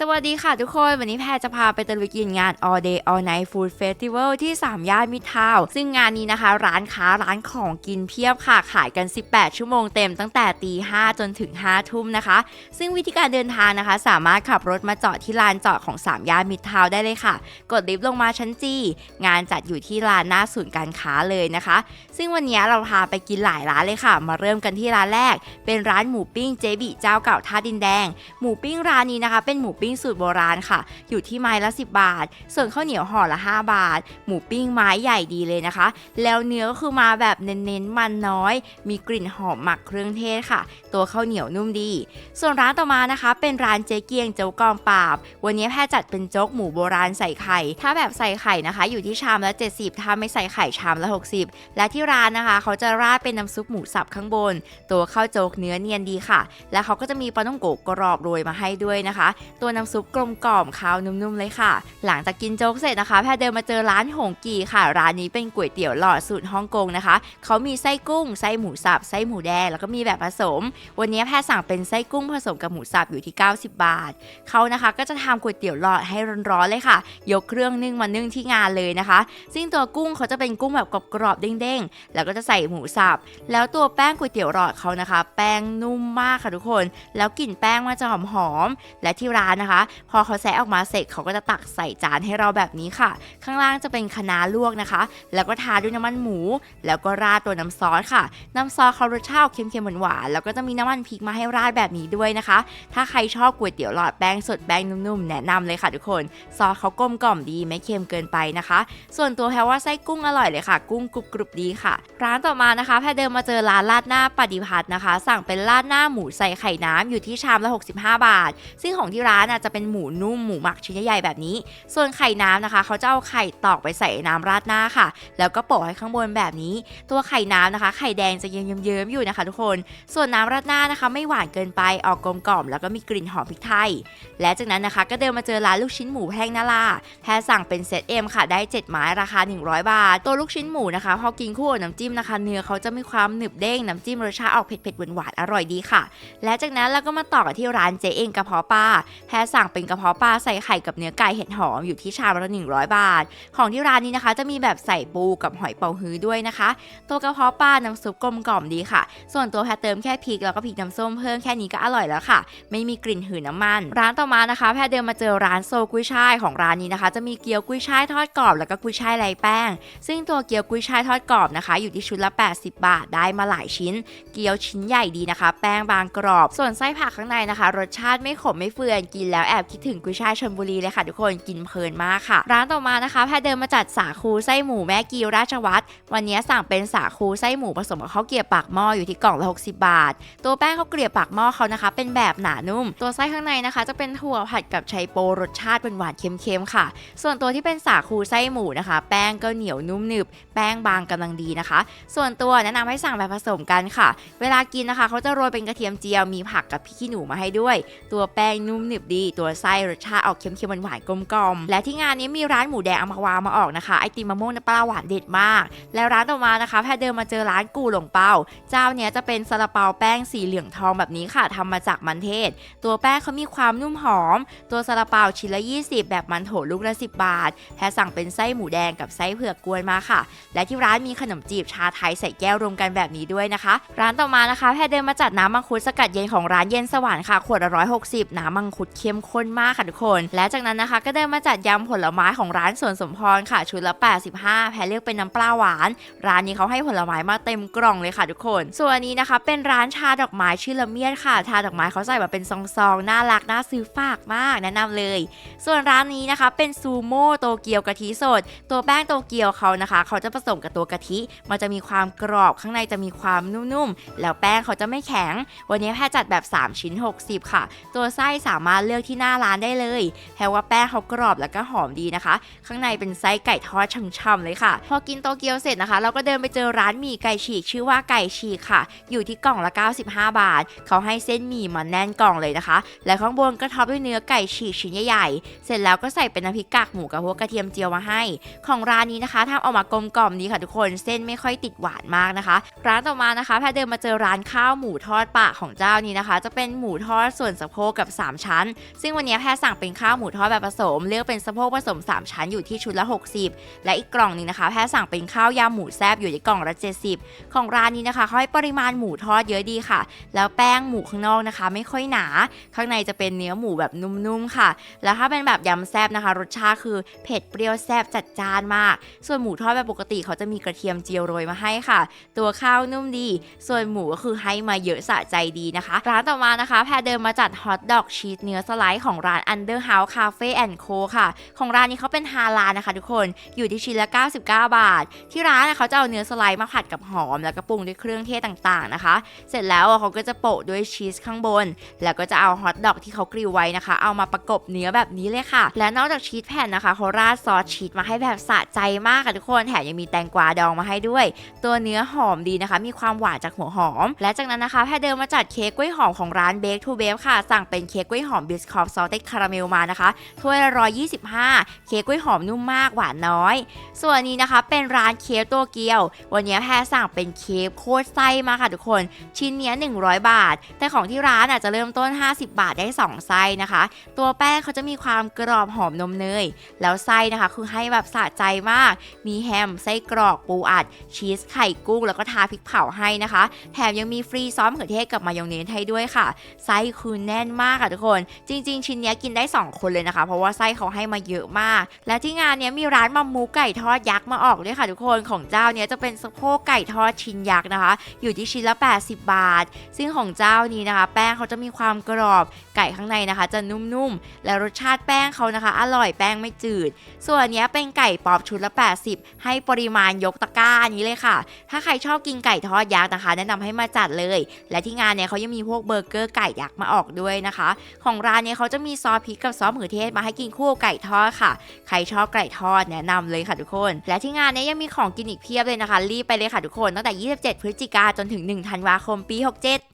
สวัสดีค่ะทุกคน วันนี้แพรจะพาไปตะลุยกินงาน All Day All Night Food Festival ที่ 3 ย่านมิตรทาวซึ่งงานนี้นะคะ ร้านค้าร้านของกินเพียบค่ะ ขายกัน 18 ชั่วโมงเต็มตั้งแต่ตี 5 จนถึง 5 ทุ่มนะคะ ซึ่งวิธีการเดินทางนะคะ สามารถขับรถมาจอดที่ลานจอดของ 3 ย่านมิตรทาวได้เลยค่ะ กดลิฟต์ลงมาชั้นจีงานจัดอยู่ที่ลานหน้าศูนย์การค้าเลยนะคะ ซึ่งวันนี้เราพาไปกินหลายร้านเลยค่ะ มาเริ่มกันที่ร้านแรก เป็นร้านหมูปิ้งเจบิเจ้าเก่าท่าดินแดง หมูปิ้งร้านนี้นะคะ เป็นหมูปิ้งสูตรโบราณค่ะ อยู่ที่ไม้ละ 10 บาท ส่วนข้าวเหนียวห่อละ 5 บาท หมูปิ้งไม้ใหญ่ดีเลยนะคะ แล้วเนื้อก็คือมาแบบเน้นๆมันน้อย มีกลิ่นหอมหมักเครื่องเทศค่ะ ตัวข้าวเหนียวนุ่มดี ส่วนร้านต่อมานะคะ เป็นร้านเจ๊เกียงเจ้ากองปราบ วันนี้แพทย์จัดเป็นโจ๊กหมูโบราณใส่ไข่ ถ้าแบบใส่ไข่นะคะ อยู่ที่ชามละ 70 ถ้าไม่ใส่ไข่ชามละ 60 และที่ร้านนะคะ เขาจะราดเป็นน้ำซุปหมูสับข้างบน ตัวข้าวโจ๊กเนื้อเนียนดีค่ะ และเขาก็จะมีปลาต้องโกกรอบโรยมาให้ด้วยนะคะ ตัวน้ำซุปกลมกล่อมข้าวนุ่มๆเลยค่ะ หลังจากกินโจ๊กเสร็จนะคะ แพทย์เดินมาเจอร้านหงกีค่ะ ร้านนี้เป็นก๋วยเตี๋ยวหลอดสูตรฮ่องกงนะคะเขามีไส้กุ้งไส้หมูสับไส้หมูแดงแล้วก็มีแบบผสม วันนี้แพทย์สั่งเป็นไส้กุ้งผสมกับหมูสับอยู่ที่ 90 บาทเขานะคะก็จะทำก๋วยเตี๋ยวหลอดให้ร้อนๆเลยค่ะ ยกเครื่องนึ่งมานึ่งที่งานเลยนะคะ ซึ่งตัวกุ้งเขาจะเป็นกุ้งแบบกรอบๆเด้งๆ แล้วก็จะใส่หมูสับแล้วตัวแป้งก๋วยเตี๋ยวหลอดเขานะคะ แป้งนุ่มมากค่ะทุกคน แล้วกลิ่นแป้งมันจะหอมๆและที่ร้านนะคะ พอเขาแซะออกมาเสร็จเขาก็จะตักใส่จานให้เราแบบนี้ค่ะ ข้างล่างจะเป็นคะน้าลวกนะคะ แล้วก็ทาด้วยน้ำมันหมู แล้วก็ราดตัวน้ำซอสค่ะ น้ำซอสเขารสชาติเค็มๆหวานๆแล้วก็จะมีน้ำมันพริกมาให้ราดแบบนี้ด้วยนะคะ ถ้าใครชอบก๋วยเตี๋ยวหลอดแป้งสดแป้งนุ่มๆแนะนำเลยค่ะทุกคน ซอสเขากลมกล่อมดีไม่เค็มเกินไปนะคะ ส่วนตัวแพรว่าไส้กุ้งอร่อยเลยค่ะ กุ้งกรุบกรุบดีค่ะ ร้านต่อมานะคะแพรเดินมาเจอร้านราดหน้าปฏิพัฒน์นะคะ สั่งเป็นราดหน้าหมูใส่ไข่น้ำอยู่ที่ชามละ 65 บาท ซึ่งของที่ร้านอะจะเป็นหมูนุ่มหมูหมักชิ้นใหญ่ๆแบบนี้ ส่วนไข่น้ำนะคะ เขาจะเอาไข่ตอกไปใส่น้ำราดหน้าค่ะ แล้วก็โปะให้ข้างบนแบบนี้ ตัวไข่น้ำนะคะ ไข่แดงจะเยิ้มๆอยู่นะคะ ทุกคน ส่วนน้ำราดหน้านะคะ ไม่หวานเกินไปออกกลมกล่อมแล้วก็มีกลิ่นหอมพริกไทย และจากนั้นนะคะ ก็เดินมาเจอร้านลูกชิ้นหมูแห้งนาลาแพรสั่งเป็นเซตเอ็มค่ะ ได้ 7 ไม้ราคา 100 บาท ตัวลูกชิ้นหมูนะคะ พอกินคู่กับน้ำจิ้มนะคะ เนื้อเขาจะมีความหนึบเด้งน้ำจิ้มรสชาติออกเผ็ดๆหวานๆอร่อยดีค่ะ และจากนั้นเราก็มาต่อกันที่ร้านเจเองกระเพาะปลาแพรสั่งเป็นกระเพาะปลาใส่ไข่กับเนื้อไก่เห็ดหอมอยู่ที่ชามละ100 บาท ของที่ร้านนี้นะคะ จะมีแบบใส่ปูกับหอยเป๋าฮื้อด้วยนะคะ ตัวกระเพาะปลาน้ำซุปกลมกล่อมดีค่ะ ส่วนตัวแพรเติมแค่พริกแล้วก็พริกน้ำส้มเพิ่มแค่นี้ก็อร่อยแล้วค่ะ ไม่มีกลิ่นหืนน้ำมัน ร้านต่อมานะคะ แพรเดินมาเจอร้านโซกุ้ยช่ายของร้านนี้นะคะ จะมีเกี๊ยวกุ้ยช่ายทอดกรอบแล้วก็กุ้ยช่ายไร้แป้ง ซึ่งตัวเกี๊ยวกุ้ยช่ายทอดกรอบนะคะ อยู่ที่ชุดละ 80 บาทได้มาหลายชิ้น เกี๊ยวชิ้นใหญ่ดีนะคะ แป้งบางกรอบ ส่วนไส้ผักข้างในนะคะ รสชาติไม่ขมไม่เฟื่อนกินแล้วแอบคิดถึงกุยช่ายชลบุรีเลยค่ะทุกคนกินเพลินมากค่ะ ร้านต่อมานะคะแพรเดินมาจัดสาคูไส้หมูแม่กีราชวัตรวันนี้สั่งเป็นสาคูไส้หมูผสมกับข้าวเกรียวปากหม้ออยู่ที่กล่องละ60 บาท ตัวแป้งข้าวเกรียวปากหม้อเขานะคะ เป็นแบบหนานุ่ม ตัวไส้ข้างในนะคะ จะเป็นถั่วผัดกับไชโปรสชาติเป็นหวานเค็มๆค่ะ ส่วนตัวที่เป็นสาคูไส้หมูนะคะ แป้งก็เหนียวนุ่มหนึบแป้งบางกำลังดีนะคะ ส่วนตัวแนะนำให้สั่งแบบผสมกันค่ะ เวลากินนะคะเขาจะโรยเป็นกระเทียมเจียวมีผักกับพริกขี้หนูมาให้ด้วย ตัวแป้งนุ่มหนึบดีตัวไส้รสชาติออกเค็มๆหวานๆกลมกล่อมและที่งานนี้มีร้านหมูแดงอัมพวามาออกนะคะไอติมมะม่วงน้ำปลาหวานเด็ดมาก แล้วร้านต่อมานะคะแพทเดินมาเจอร้านกูหลงเปาเจ้าเนี้ยจะเป็นซาลาเปาแป้งสีเหลืองทองแบบนี้ค่ะทำมาจากมันเทศ ตัวแป้งเขามีความนุ่มหอม ตัวซาลาเปาชิ้นละ 20 แบบมันโถลูกละ 10 บาทแพทสั่งเป็นไส้หมูแดงกับไส้เผือกกวนมาค่ะ และที่ร้านมีขนมจีบชาไทยใส่แก้วรวมกันแบบนี้ด้วยนะคะ ร้านต่อมานะคะแพทเดินมาจัดน้ำมังคุดสกัดเย็นของร้านเย็นสวรรค์ค่ะขวดละ160น้ำมังคุดเข้มข้นมากค่ะทุกคน และจากนั้นนะคะก็เดินมาจัดยำผลไม้ของร้านสวนสมพรค่ะ ชุดละ 85 แพรเลือกเป็นน้ำปลาหวาน ร้านนี้เขาให้ผลไม้มาเต็มกล่องเลยค่ะทุกคน ส่วนอันนี้นะคะ เป็นร้านชาดอกไม้ชื่อละเมียดค่ะ ชาดอกไม้เขาใส่มาเป็นซองๆน่ารักน่าซื้อฝากมากแนะนำเลย ส่วนร้านนี้นะคะเป็นซูโม่โตเกียวกะทิสด ตัวแป้งโตเกียวเขานะคะ เขาจะผสมกับตัวกะทิ มันจะมีความกรอบข้างในจะมีความนุ่มๆแล้วแป้งเขาจะไม่แข็ง วันนี้แพรจัดแบบ 3 ชิ้น 60 ค่ะ ตัวไส้สามารถเลือกือกที่หน้าร้านได้เลยแพรว่าแป้งเขากรอบแล้วก็หอมดีนะคะ ข้างในเป็นไส้ไก่ทอดช่ำๆเลยค่ะ พอกินโตเกียวเสร็จนะคะ เราก็เดินไปเจอร้านหมี่ไก่ฉีกชื่อว่าไก่ฉีกค่ะ อยู่ที่กล่องละ 95 บาท เขาให้เส้นหมี่มาแน่นกล่องเลยนะคะ และข้างบนก็ท็อปด้วยเนื้อไก่ฉีกชิ้นใหญ่ๆ เสร็จแล้วก็ใส่เป็นน้ำพริกกากหมูกับพวกกระเทียมเจียวมาให้ ของร้านนี้นะคะทำออกมากลมกล่อมดีค่ะทุกคน เส้นไม่ค่อยติดหวานมากนะคะ ร้านต่อมานะคะแพทย์เดินมาเจอร้านข้าวหมูทอดปากของเจ้านี้นะคะ จะเป็นหมูทอดส่วนสะโพกกับ 3 ชั้นซึ่งวันนี้แพรสั่งเป็นข้าวหมูทอดแบบผสม เลือกเป็นสะโพกผสม 3 ชั้นอยู่ที่ชุดละ 60 และอีกกล่องนึงนะคะ แพรสั่งเป็นข้าวยำหมูแซบอยู่ที่กล่องละ 70 ของร้านนี้นะคะเขาให้ปริมาณหมูทอดเยอะดีค่ะ แล้วแป้งหมูข้างนอกนะคะ ไม่ค่อยหนา ข้างในจะเป็นเนื้อหมูแบบนุ่มๆค่ะ แล้วถ้าเป็นแบบยำแซบนะคะ รสชาติคือเผ็ดเปรี้ยวแซบจัดจ้านมาก ส่วนหมูทอดแบบปกติเขาจะมีกระเทียมเจียวโรยมาให้ค่ะ ตัวข้าวนุ่มดี ส่วนหมูก็คือให้มาเยอะสะใจดีนะคะ ร้านต่อมานะคะ แพรเดินมาจัดฮอทดอกชีสเนื้อสไลด์ของร้าน Under House Cafe and Co ค่ะ ของร้านนี้เขาเป็นฮาลาลนะคะทุกคนอยู่ที่ชิ้นละ 99 บาท ที่ร้านเขาจะเอาเนื้อสไลด์มาผัดกับหอม แล้วก็ปรุงด้วยเครื่องเทศต่างๆนะคะ เสร็จแล้วเขาก็จะโปะด้วยชีสข้างบน แล้วก็จะเอาฮอทดอกที่เขากริลไว้นะคะ เอามาประกบเนื้อแบบนี้เลยค่ะ และนอกจากชีสแผ่นนะคะเขาราดซอสชีสมาให้แบบสะใจมากค่ะทุกคนแถมยังมีแตงกวาดองมาให้ด้วย ตัวเนื้อหอมดีนะคะ มีความหวานจากหัวหอม และจากนั้นนะคะแพรเดินมาจัดเค้กกล้วยหอมของร้าน Bake to Babe ค่ะ สั่งเป็นเค้กกล้วยหอมบิสคอฟซอสเต็กคาราเมลมานะคะ ถ้วยละ125 เค้กกล้วยหอมนุ่มมากหวานน้อย ส่วนนี้นะคะเป็นร้านเค้กโตเกียว วันนี้แพรสั่งเป็นเค้กโคตรไส้มาค่ะทุกคน ชิ้นเนี้ย100 บาท แต่ของที่ร้านอาจจะเริ่มต้น 50 บาทได้ 2 ไส้นะคะ ตัวแป้งเขาจะมีความกรอบหอมนมเนย แล้วไส้นะคะคือให้แบบสะใจมาก มีแฮมไส้กรอกปูอัด ชีสไข่กุ้ง แล้วก็ทาพริกเผาให้นะคะ แถมยังมีฟรีซอสมะเขือเทศกับมายองเนสให้ด้วยค่ะ ไส้คือแน่นมากค่ะทุกคน จริง ๆ ชิ้นเนี้ยกินได้ 2 คนเลยนะคะ เพราะว่าไส้เขาให้มาเยอะมาก และที่งานเนี้ยมีร้านมามูไก่ทอดยักษ์มาออกด้วยค่ะทุกคนของเจ้าเนี้ยจะเป็นสะโพกไก่ทอดชิ้นยักษ์นะคะ อยู่ที่ชิ้นละ 80 บาท ซึ่งของเจ้านี้นะคะ แป้งเขาจะมีความกรอบไก่ข้างในนะคะ จะนุ่มๆและรสชาติแป้งเขานะคะ อร่อยแป้งไม่จืด ส่วนนเนี้ยเป็นไก่ปอปชุดละ 80 ให้ปริมาณยกตะกร้าอันนี้เลยค่ะ ถ้าใครชอบกินไก่ทอดยักษ์นะคะ แนะนำให้มาจัดเลย และที่งานเนี่ยเขายังมีพวกเบอร์เกอร์ไก่ยักษ์มาออกด้วยนะคะ ของร้านนี่ยเขาจะมีซอสพริกกับซอสมะเขือเทศมาให้กินคู่ไก่ทอดค่ะ ใครชอบไก่ทอดแนะนำเลยค่ะทุกคน และที่งานเนี้ยังมีของกินอีกเพียบเลยนะคะ รีบไปเลยค่ะทุกคนตั้งแต่ 27 พฤศจิกาจนถึง 1 ธันวาคมปี 67